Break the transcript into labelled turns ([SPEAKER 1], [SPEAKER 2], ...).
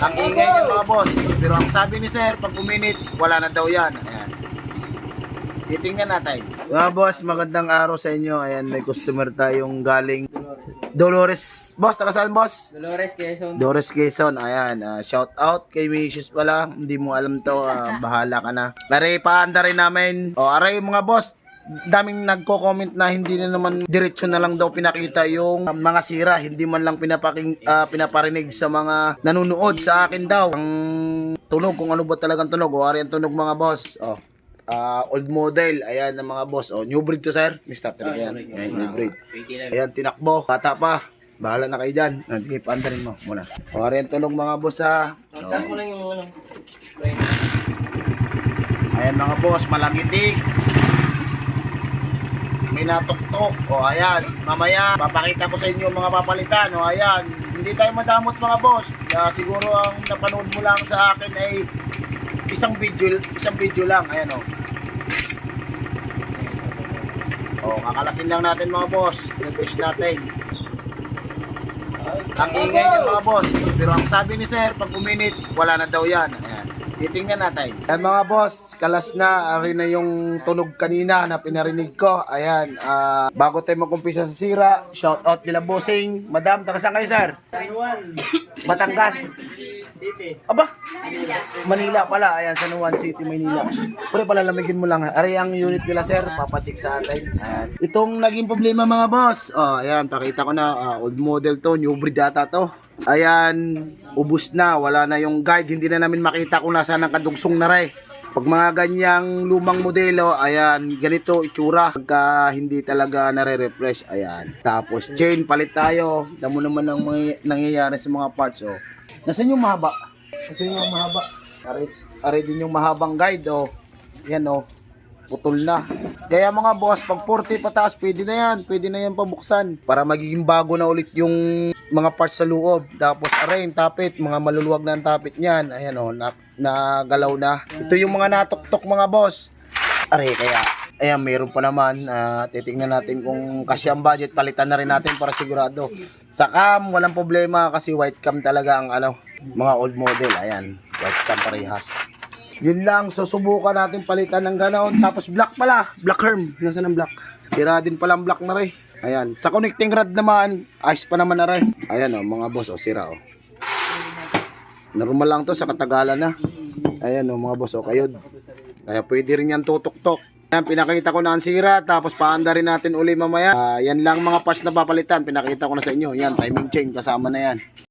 [SPEAKER 1] Ang ingay niya mga boss. Pero ang sabi ni sir, pag uminit, wala na daw yan. Ayan. Titingnan natin. Mga boss, magandang araw sa inyo. Ayan, may customer tayong galing Dolores. Boss, taga saan boss?
[SPEAKER 2] Dolores Quezon.
[SPEAKER 1] Dolores Quezon, ayan, ah, shout out kay Mrs. pala, hindi mo alam to, ah, bahala ka na. Aray, paanda rin namin. O, aray mga boss, daming nagko-comment na hindi na naman diretso na lang daw pinakita yung mga sira, hindi man lang pinapaking, ah, pinaparinig sa mga nanonood sa akin daw. Ang tunog, kung ano ba talagang tunog, o, aray ang tunog mga boss. O, ah, old model, ayan ang mga boss. O, new breed to sir, Mr. Trick, ayan, ayan, new breed. Ayan, tinakbo. Bata pa. Bahala na kayo dyan. Ah, Sige, paandarin mo muna. O, rin tulong mga boss ha. So,
[SPEAKER 2] mo lang yung ano?
[SPEAKER 1] ayan mga boss, malangitik. May natuktok. O, ayan. Mamaya, papakita ko sa inyo mga papalitan. O, ayan. Hindi tayo madamot mga boss. Kaya siguro ang napanood mo lang sa akin ay isang video, isang video lang. Ayan o. O, kakalasin lang natin mga boss. Pinag-wish natin. Ang ingay niya mga boss. Pero ang sabi ni sir, pag uminit, wala na daw yan. Ayan. Titingnan natin. Ayan mga boss, kalas na. Ari na yung tunog kanina na pinarinig ko. Ayan. ah, bago tayo magkumpisa sa sira, shout out nila bossing. Madam, taga saan kayo sir? Batangas.
[SPEAKER 2] City.
[SPEAKER 1] Aba, Manila pala. Ayan, San Juan City, Manila. Pero pala lamigin mo lang. Ari ang unit nila, sir. Papacheck sa atin. Ayan. Itong naging problema mga boss. Oh, ayan, pakita ko na. ah, old model to. New breed data to. Ayan, ubus na. Wala na yung guide. Hindi na namin makita kung nasaan ang kadugsong na rin. Pag mga ganyang lumang modelo, ayan, ganito itsura. Pagka hindi talaga nare-refresh, ayan. Tapos chain, palit tayo. Damo naman ang nangyayari sa mga parts, oh. Nasaan yung mahaba? Nasaan yung mahaba? Are, are din yung mahabang guide, oh. Yan, oh. Putol na. Kaya mga boss, pag 40 pataas, pwede na yan. Pwede na yan pabuksan. Para magiging bago na ulit yung mga parts sa loob. Tapos aray, tapit. Mga maluluwag na ang tapit niyan. Ayan, oh. Na, nagalaw na. Ito yung mga natuktok mga boss. Aray, kaya Ayan, meron pa naman. Ah, titingnan natin kung kasi ang budget. Palitan na rin natin para sigurado. Sa cam, walang problema kasi white cam talaga ang ano, mga old model. Ayan, white cam parehas. Yun lang, susubukan natin palitan ng ganoon. Tapos black pala, black herm. Nasaan ang black? Sira din pala ang black na rin. Ayan, sa connecting rod naman, ayos pa naman na rin. Ayan oh, mga boss, oh, sira oh. Normal lang to sa katagalan na. Ayan oh, mga boss, oh, kayod. Kaya pwede rin yan tutok-tok. Yan, pinakita ko na ang sira, tapos paanda rin natin uli mamaya. Ah, yan lang mga parts na papalitan, pinakita ko na sa inyo. Yan, timing chain, kasama na yan.